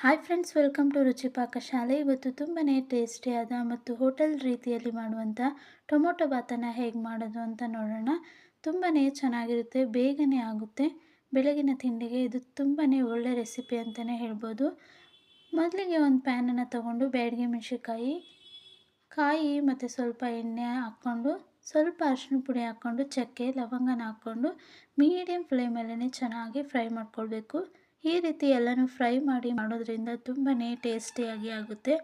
Hi friends welcome to ರುಚಿ ಪಾಕಶಾಲೆ ಇವತ್ತು ತುಂಬಾ ಟೇಸ್ಟಿಯಾದ ಮತ್ತು ಹೋಟೆಲ್ ರೀತಿಯಲ್ಲಿ ಮಾಡುವಂಥ ಟೊಮೊಟೊ ಭಾತನ್ನು ಹೇಗೆ ಮಾಡೋದು ಅಂತ ನೋಡೋಣ. ತುಂಬಾ ಚೆನ್ನಾಗಿರುತ್ತೆ, ಬೇಗನೆ ಆಗುತ್ತೆ. ಬೆಳಗಿನ ತಿಂಡಿಗೆ ಇದು ತುಂಬಾ ಒಳ್ಳೆ ರೆಸಿಪಿ ಅಂತಲೇ ಹೇಳ್ಬೋದು. ಮೊದಲಿಗೆ ಒಂದು ಪ್ಯಾನನ್ನು ತಗೊಂಡು ಬೇಡಿಗೆ ಮೆಣಸಿನ್ಕಾಯಿ, ಕಾಯಿ ಮತ್ತು ಸ್ವಲ್ಪ ಎಣ್ಣೆ ಹಾಕ್ಕೊಂಡು, ಸ್ವಲ್ಪ ಅರಿಶಿನ ಪುಡಿ ಹಾಕ್ಕೊಂಡು, ಚಕ್ಕೆ, ಲವಂಗನ ಹಾಕ್ಕೊಂಡು ಮೀಡಿಯಮ್ ಫ್ಲೇಮಲ್ಲೇ ಚೆನ್ನಾಗಿ ಫ್ರೈ ಮಾಡ್ಕೊಳ್ಬೇಕು. ಈ ರೀತಿ ಎಲ್ಲನೂ ಫ್ರೈ ಮಾಡಿ ಮಾಡೋದ್ರಿಂದ ತುಂಬಾ ಟೇಸ್ಟಿಯಾಗಿ ಆಗುತ್ತೆ.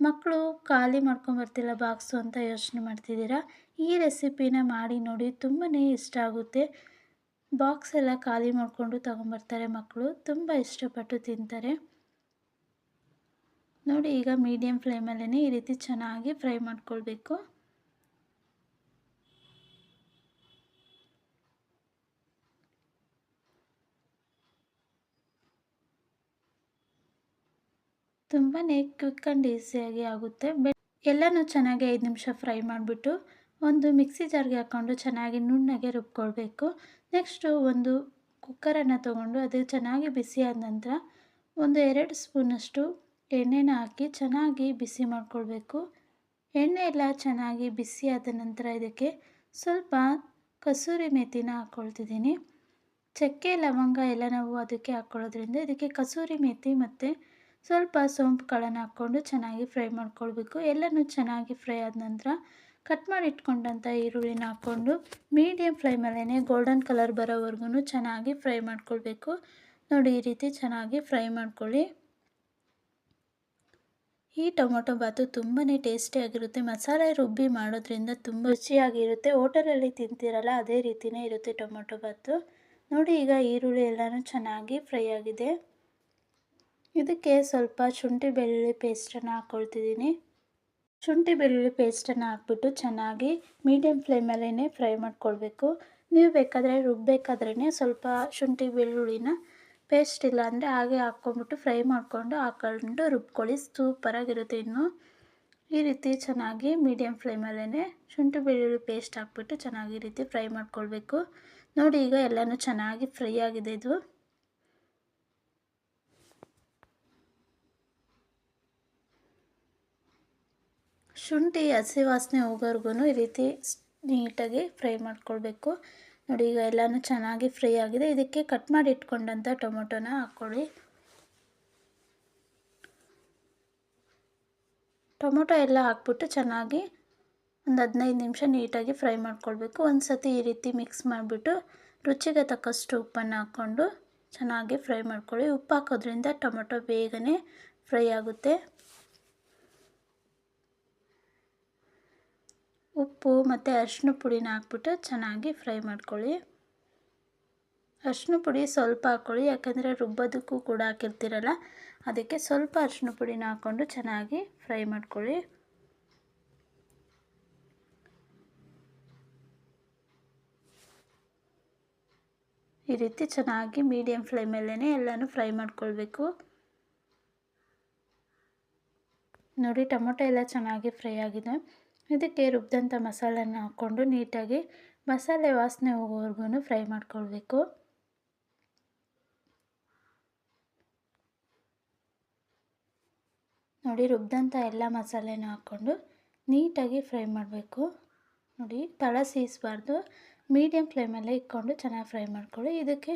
ಮಕ್ಕಳು ಖಾಲಿ ಮಾಡ್ಕೊಂಬರ್ತಿಲ್ಲ ಬಾಕ್ಸು ಅಂತ ಯೋಚನೆ ಮಾಡ್ತಿದ್ದೀರಾ? ಈ ರೆಸಿಪಿನ ಮಾಡಿ ನೋಡಿ ತುಂಬಾ ಇಷ್ಟ ಆಗುತ್ತೆ. ಬಾಕ್ಸ್ ಎಲ್ಲ ಖಾಲಿ ಮಾಡಿಕೊಂಡು ತೊಗೊಂಬರ್ತಾರೆ ಮಕ್ಕಳು ತುಂಬ ಇಷ್ಟಪಟ್ಟು ತಿಂತಾರೆ. ನೋಡಿ ಈಗ ಮೀಡಿಯಮ್ ಫ್ಲೇಮಲ್ಲೇ ಈ ರೀತಿ ಚೆನ್ನಾಗಿ ಫ್ರೈ ಮಾಡ್ಕೊಳ್ಬೇಕು. ತುಂಬಾ ಕ್ವಿಕ್ ಆ್ಯಂಡ್ ಈಸಿಯಾಗಿ ಆಗುತ್ತೆ. ಬೆ ಎಲ್ಲನೂ ಚೆನ್ನಾಗಿ ಐದು ನಿಮಿಷ ಫ್ರೈ ಮಾಡಿಬಿಟ್ಟು ಒಂದು ಮಿಕ್ಸಿ ಜಾರ್ಗೆ ಹಾಕ್ಕೊಂಡು ಚೆನ್ನಾಗಿ ನುಣ್ಣಗೆ ರುಬ್ಕೊಳ್ಬೇಕು. ನೆಕ್ಸ್ಟು ಒಂದು ಕುಕ್ಕರನ್ನು ತೊಗೊಂಡು ಅದು ಚೆನ್ನಾಗಿ ಬಿಸಿ ಆದ ನಂತರ ಒಂದು ಎರಡು ಸ್ಪೂನಷ್ಟು ಎಣ್ಣೆನ ಹಾಕಿ ಚೆನ್ನಾಗಿ ಬಿಸಿ ಮಾಡಿಕೊಳ್ಬೇಕು. ಎಣ್ಣೆ ಎಲ್ಲ ಚೆನ್ನಾಗಿ ಬಿಸಿ ಆದ ನಂತರ ಇದಕ್ಕೆ ಸ್ವಲ್ಪ ಕಸೂರಿ ಮೇಥಿನ ಹಾಕ್ಕೊಳ್ತಿದ್ದೀನಿ ಚಕ್ಕೆ, ಲವಂಗ ಎಲ್ಲ ನಾವು ಅದಕ್ಕೆ ಹಾಕ್ಕೊಳ್ಳೋದ್ರಿಂದ ಇದಕ್ಕೆ ಕಸೂರಿ ಮೇಥಿ ಮತ್ತು ಸ್ವಲ್ಪ ಸೋಂಪುಗಳನ್ನು ಹಾಕ್ಕೊಂಡು ಚೆನ್ನಾಗಿ ಫ್ರೈ ಮಾಡ್ಕೊಳ್ಬೇಕು. ಎಲ್ಲನೂ ಚೆನ್ನಾಗಿ ಫ್ರೈ ಆದ ನಂತರ ಕಟ್ ಮಾಡಿ ಇಟ್ಕೊಂಡಂಥ ಈರುಳ್ಳಿನ ಹಾಕ್ಕೊಂಡು ಮೀಡಿಯಮ್ ಫ್ಲೇಮಲ್ಲೇ ಗೋಲ್ಡನ್ ಕಲರ್ ಬರೋವರೆಗೂ ಚೆನ್ನಾಗಿ ಫ್ರೈ ಮಾಡ್ಕೊಳ್ಬೇಕು. ನೋಡಿ, ಈ ರೀತಿ ಚೆನ್ನಾಗಿ ಫ್ರೈ ಮಾಡ್ಕೊಳ್ಳಿ. ಈ ಟೊಮೊಟೊ ಬಾತು ತುಂಬಾ ಟೇಸ್ಟಿಯಾಗಿರುತ್ತೆ ಮಸಾಲೆ ರುಬ್ಬಿ ಮಾಡೋದ್ರಿಂದ ತುಂಬ ರುಚಿಯಾಗಿರುತ್ತೆ. ಹೋಟೆಲಲ್ಲಿ ತಿಂತೀರಲ್ಲ, ಅದೇ ರೀತಿಯೇ ಇರುತ್ತೆ ಟೊಮೊಟೊ ಬಾತು. ನೋಡಿ, ಈಗ ಈರುಳ್ಳಿ ಎಲ್ಲನೂ ಚೆನ್ನಾಗಿ ಫ್ರೈ ಆಗಿದೆ. ಇದಕ್ಕೆ ಸ್ವಲ್ಪ ಶುಂಠಿ ಬೆಳ್ಳುಳ್ಳಿ ಪೇಸ್ಟನ್ನು ಹಾಕ್ಕೊಳ್ತಿದ್ದೀನಿ ಶುಂಠಿ ಬೆಳ್ಳುಳ್ಳಿ ಪೇಸ್ಟನ್ನು ಹಾಕ್ಬಿಟ್ಟು ಚೆನ್ನಾಗಿ ಮೀಡಿಯಮ್ ಫ್ಲೇಮಲ್ಲೇ ಫ್ರೈ ಮಾಡ್ಕೊಳ್ಬೇಕು. ನೀವು ಬೇಕಾದರೆ ರುಬ್ಬಬೇಕಾದ್ರೇ ಸ್ವಲ್ಪ ಶುಂಠಿ ಬೆಳ್ಳುಳ್ಳಿನ ಪೇಸ್ಟ್ ಇಲ್ಲ ಅಂದರೆ ಹಾಗೆ ಹಾಕ್ಕೊಂಬಿಟ್ಟು ಫ್ರೈ ಮಾಡಿಕೊಂಡು ಹಾಕ್ಕೊಂಡು ರುಬ್ಕೊಳ್ಳಿ. ಸೂಪರಾಗಿರುತ್ತೆ ಇನ್ನು. ಈ ರೀತಿ ಚೆನ್ನಾಗಿ ಮೀಡಿಯಮ್ ಫ್ಲೇಮಲ್ಲೇ ಶುಂಠಿ ಬೆಳ್ಳುಳ್ಳಿ ಪೇಸ್ಟ್ ಹಾಕ್ಬಿಟ್ಟು ಚೆನ್ನಾಗಿ ರೀತಿ ಫ್ರೈ ಮಾಡ್ಕೊಳ್ಬೇಕು. ನೋಡಿ ಈಗ ಎಲ್ಲನೂ ಚೆನ್ನಾಗಿ ಫ್ರೈ ಆಗಿದೆ ಇದು. ಶುಂಠಿ ಹಸಿ ವಾಸನೆ ಹೋಗೋರ್ಗು ಈ ರೀತಿ ನೀಟಾಗಿ ಫ್ರೈ ಮಾಡ್ಕೊಳ್ಬೇಕು. ನೋಡಿ, ಈಗ ಎಲ್ಲನೂ ಚೆನ್ನಾಗಿ ಫ್ರೈ ಆಗಿದೆ. ಇದಕ್ಕೆ ಕಟ್ ಮಾಡಿ ಇಟ್ಕೊಂಡಂಥ ಟೊಮೊಟೊನ ಹಾಕ್ಕೊಳ್ಳಿ. ಟೊಮೊಟೊ ಎಲ್ಲ ಹಾಕ್ಬಿಟ್ಟು ಚೆನ್ನಾಗಿ ಒಂದು ಹದಿನೈದು ನಿಮಿಷ ನೀಟಾಗಿ ಫ್ರೈ ಮಾಡ್ಕೊಳ್ಬೇಕು. ಒಂದು ಸತಿ ಈ ರೀತಿ ಮಿಕ್ಸ್ ಮಾಡಿಬಿಟ್ಟು ರುಚಿಗೆ ತಕ್ಕಷ್ಟು ಉಪ್ಪನ್ನು ಹಾಕ್ಕೊಂಡು ಚೆನ್ನಾಗಿ ಫ್ರೈ ಮಾಡ್ಕೊಳ್ಳಿ. ಉಪ್ಪು ಹಾಕೋದ್ರಿಂದ ಟೊಮೊಟೊ ಬೇಗನೆ ಫ್ರೈ ಆಗುತ್ತೆ. ಉಪ್ಪು ಮತ್ತು ಅರಿಶಿನ ಪುಡಿನ ಹಾಕ್ಬಿಟ್ಟು ಚೆನ್ನಾಗಿ ಫ್ರೈ ಮಾಡ್ಕೊಳ್ಳಿ. ಅರಿಶಿನ ಪುಡಿ ಸ್ವಲ್ಪ ಹಾಕ್ಕೊಳ್ಳಿ, ಯಾಕಂದರೆ ರುಬ್ಬೋದಕ್ಕೂ ಕೂಡ ಹಾಕಿರ್ತೀರಲ್ಲ, ಅದಕ್ಕೆ ಸ್ವಲ್ಪ ಅರಿಶಿನ ಪುಡಿನ ಹಾಕ್ಕೊಂಡು ಚೆನ್ನಾಗಿ ಫ್ರೈ ಮಾಡ್ಕೊಳ್ಳಿ. ಈ ರೀತಿ ಚೆನ್ನಾಗಿ ಮೀಡಿಯಮ್ ಫ್ಲೇಮಲ್ಲೇ ಎಲ್ಲನೂ ಫ್ರೈ ಮಾಡ್ಕೊಳ್ಬೇಕು. ನೋಡಿ, ಟೊಮೊಟೊ ಎಲ್ಲ ಚೆನ್ನಾಗಿ ಫ್ರೈ ಆಗಿದೆ. ಇದಕ್ಕೆ ರುಬ್ಬಿದಂಥ ಮಸಾಲೆನ ಹಾಕ್ಕೊಂಡು ನೀಟಾಗಿ ಮಸಾಲೆ ವಾಸನೆ ಹೋಗೋವರೆಗೂ ಫ್ರೈ ಮಾಡ್ಕೊಳ್ಬೇಕು. ನೋಡಿ ರುಬ್ಬಿದಂಥ ಎಲ್ಲ ಮಸಾಲೆನ ಹಾಕ್ಕೊಂಡು ನೀಟಾಗಿ ಫ್ರೈ ಮಾಡಬೇಕು. ನೋಡಿ ತಳ ಸೀಸಬಾರ್ದು. ಮೀಡಿಯಮ್ ಫ್ಲೇಮಲ್ಲೇ ಇಟ್ಕೊಂಡು ಚೆನ್ನಾಗಿ ಫ್ರೈ ಮಾಡ್ಕೊಳ್ಳಿ. ಇದಕ್ಕೆ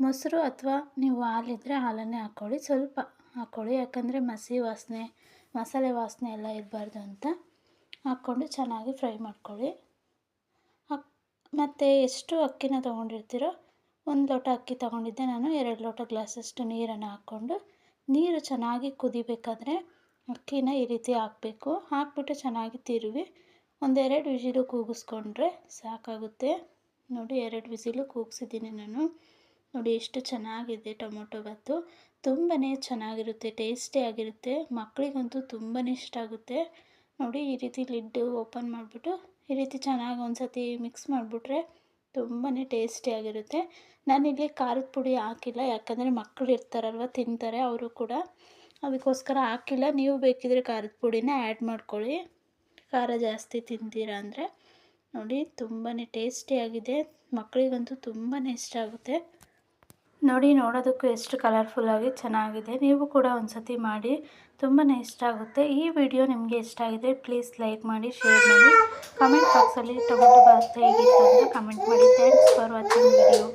ಮೊಸರು ಅಥವಾ ನೀವು ಹಾಲಿದ್ರೆ ಹಾಲನ್ನೇ ಹಾಕ್ಕೊಳ್ಳಿ. ಸ್ವಲ್ಪ ಹಾಕ್ಕೊಳ್ಳಿ. ಯಾಕಂದರೆ ಮಸಿ ವಾಸನೆ, ಮಸಾಲೆ ವಾಸನೆ ಎಲ್ಲ ಇರಬಾರ್ದು ಅಂತ. ಹಾಕ್ಕೊಂಡು ಚೆನ್ನಾಗಿ ಫ್ರೈ ಮಾಡ್ಕೊಳ್ಳಿ. ಅಕ್, ಮತ್ತು ಎಷ್ಟು ಅಕ್ಕಿನ ತೊಗೊಂಡಿರ್ತೀರೋ ಒಂದು ಲೋಟ ಅಕ್ಕಿ ತೊಗೊಂಡಿದ್ದೆ ನಾನು, ಎರಡು ಲೋಟ ಗ್ಲಾಸಷ್ಟು ನೀರನ್ನು ಹಾಕ್ಕೊಂಡು. ನೀರು ಚೆನ್ನಾಗಿ ಕುದಿಬೇಕಾದ್ರೆ ಅಕ್ಕಿನ ಈ ರೀತಿ ಹಾಕಬೇಕು. ಹಾಕ್ಬಿಟ್ಟು ಚೆನ್ನಾಗಿ ತಿರುವಿ. ಒಂದೆರಡು ವಿಜಿಲು ಕೂಗಿಸ್ಕೊಂಡ್ರೆ ಸಾಕಾಗುತ್ತೆ. ನೋಡಿ, ಎರಡು ವಿಜಿಲು ಕೂಗಿಸಿದ್ದೀನಿ ನಾನು. ನೋಡಿ, ಎಷ್ಟು ಚೆನ್ನಾಗಿದೆ ಟೊಮೊಟೊ ಬತ್ತು ತುಂಬಾ ಚೆನ್ನಾಗಿರುತ್ತೆ, ಟೇಸ್ಟಿಯಾಗಿರುತ್ತೆ. ಮಕ್ಕಳಿಗಂತೂ ತುಂಬಾ ಇಷ್ಟ ಆಗುತ್ತೆ. ನೋಡಿ ಈ ರೀತಿ ಲಿಡ್ಡು ಓಪನ್ ಮಾಡಿಬಿಟ್ಟು, ಈ ರೀತಿ ಚೆನ್ನಾಗಿ ಒಂದು ಸತಿ ಮಿಕ್ಸ್ ಮಾಡಿಬಿಟ್ರೆ ತುಂಬಾ ಟೇಸ್ಟಿಯಾಗಿರುತ್ತೆ ನಾನಿಲ್ಲಿ ಖಾರದ ಪುಡಿ ಹಾಕಿಲ್ಲ, ಯಾಕಂದರೆ ಮಕ್ಕಳು ಇರ್ತಾರಲ್ವ, ತಿಂತಾರೆ ಅವರು ಕೂಡ. ಅದಕ್ಕೋಸ್ಕರ ಹಾಕಿಲ್ಲ. ನೀವು ಬೇಕಿದ್ರೆ ಖಾರದ ಪುಡಿನ ಆ್ಯಡ್ ಮಾಡ್ಕೊಳ್ಳಿ. ಖಾರ ಜಾಸ್ತಿ ತಿಂತೀರ ಅಂದರೆ. ನೋಡಿ ತುಂಬಾ ಟೇಸ್ಟಿಯಾಗಿದೆ. ಮಕ್ಕಳಿಗಂತೂ ತುಂಬಾ ಇಷ್ಟ ಆಗುತ್ತೆ. ನೋಡಿ, ನೋಡೋದಕ್ಕೂ ಎಷ್ಟು ಕಲರ್ಫುಲ್ಲಾಗಿ ಚೆನ್ನಾಗಿದೆ. ನೀವು ಕೂಡ ಒಂದು ಸತಿ ಮಾಡಿ ತುಂಬಾ ಇಷ್ಟ ಆಗುತ್ತೆ. ಈ ವಿಡಿಯೋ ನಿಮಗೆ ಇಷ್ಟ ಆಗಿದೆ ಪ್ಲೀಸ್ ಲೈಕ್ ಮಾಡಿ ಶೇರ್ ಮಾಡಿ. ಕಮೆಂಟ್ ಬಾಕ್ಸಲ್ಲಿ ಟೊಮೆಟೊ ಬಾತ್ ಹೇಗಿತ್ತು ಅಂತ ಕಮೆಂಟ್ ಮಾಡಿ. Thanks for watching video